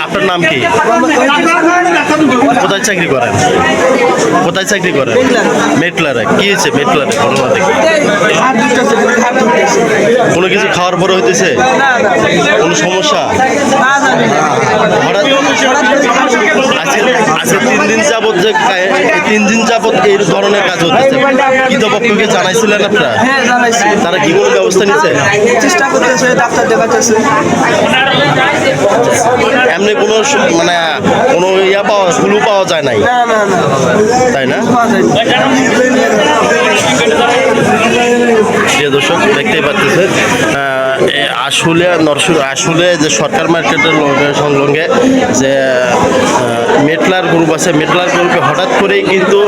আপনার নাম কি? কোথায় চাকরি করেন? কোথায় চাকরি করেন? মেটলারে। কি হয়েছে মেটলারে? ঘটনা দেখি। কোনো কিছু খাওয়ার পরে হইতেছে? কোনো সমস্যা? হঠাৎ আজকে আজকে তিন দিন যাবত যে কা- তিন দিন যাবত এই ধরনের কাজ হতেছে। কৃতপক্ষকে জানাইছিলেন আপনারা? হ্যাঁ তারা কি কোনো ব্যবস্থা নিচ্ছে চেষ্টা করতেছে ডাক্তার দেখাতেছে এমনি কোনো মানে কোনো ইয়া পাওয়া ফুলু পাওয়া যায় নাই? তাই না? প্রিয় দর্শক দেখতেই পাচ্ছেন আসলে নরসুর আসলে যে সরকার মার্কেটের সংলগ্নে যে মেটলার গ্রুপ আছে, মেটলার গ্রুপে হঠাৎ করেই কিন্তু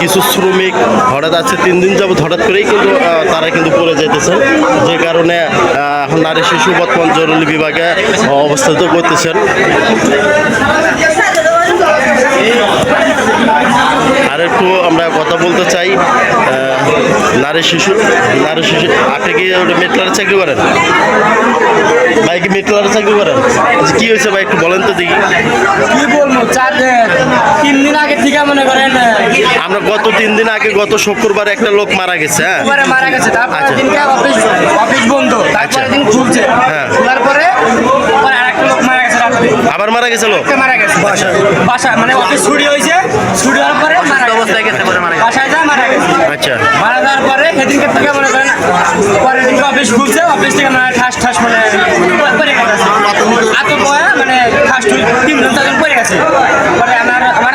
কিছু শ্রমিক হঠাৎ আছে, তিন দিন যাবত হঠাৎ করেই কিন্তু তারা কিন্তু পড়ে যেতেছেন যে কারণে নারী শিশু বর্তমান জরুরি বিভাগে অবস্থিত করতেছেন। আর একটু আমরা কথা বলতে চাই নারী শিশু নারী শিশু আপনি কি মেটলারে চাকরি করেন ভাই কি মেটলারে চাকরি করেন আচ্ছা, কি হয়েছে ভাই একটু বলেন তো দেখি কি বলব চার তিন দিন আগে থেকে মনে করেন আমরা গত তিন দিন আগে গত শুক্রবার একটা লোক মারা গেছে হ্যাঁ মারা গেছে তারপরে আচ্ছা। দিনকে অফিস অফিস বন্ধ আচ্ছা। তারপরে দিন খুলছে হ্যাঁ। খোলার পরে পরে আরেকটা লোক মারা গেছে রাত্রে আবার মারা গেছে লোক মারা গেছে। বাসা মানে অফিস ছুটি হয়েছে ছুটি হওয়ার পরে মারা অবস্থায় গেছে পরে মারা বাসায় যা মারা গেছে। আচ্ছা। মারা যাওয়ার পরে সেদিনকে থেকে মনে করেন পরের দিনকে অফিস খুলছে অফিস থেকে মানে ঠাস ঠাস মানে পরে গেছে আত বয়া মানে ঠাস ঠুস তিনজন চারজন পরে গেছে পরে আমার আমার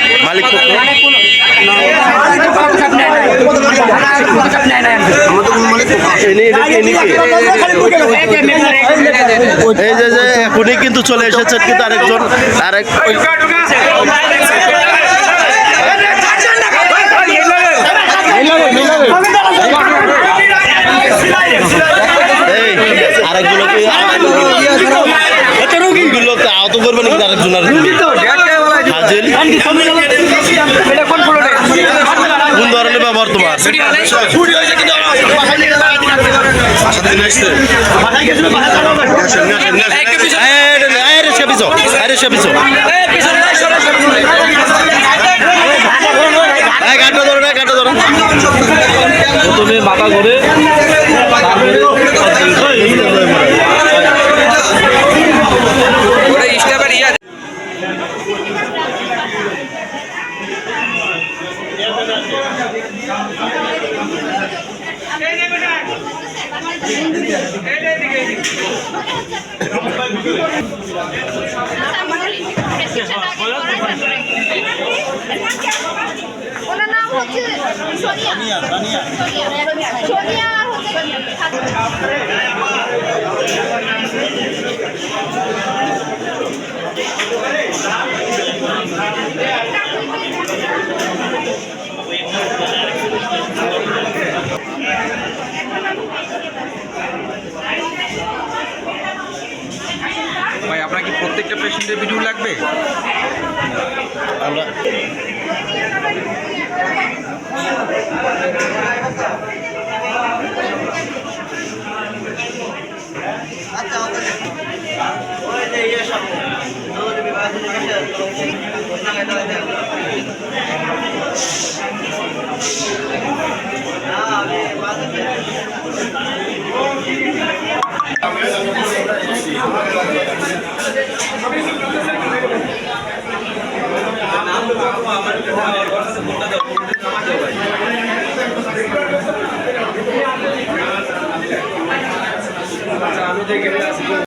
মালিক মানে এই যে যে এখনই কিন্তু চলে এসেছেন কিন্তু আরেকজন আরেক এই আরেকগুলো কি রোগীগুলো তো আহত করবেন কিন্তু আরেকজন আরেকজন হাজিল কোন ধরনের ব্যবহার তোমার? তুমি মাথা পিছো ওনার নাম হচ্ছে সোনিয়া সোনিয়া সোনিয়া আর হচ্ছে ভাই আপনার কি প্রত্যেকটা পেশেন্টের ভিডিও লাগবে? আমরা sé qué.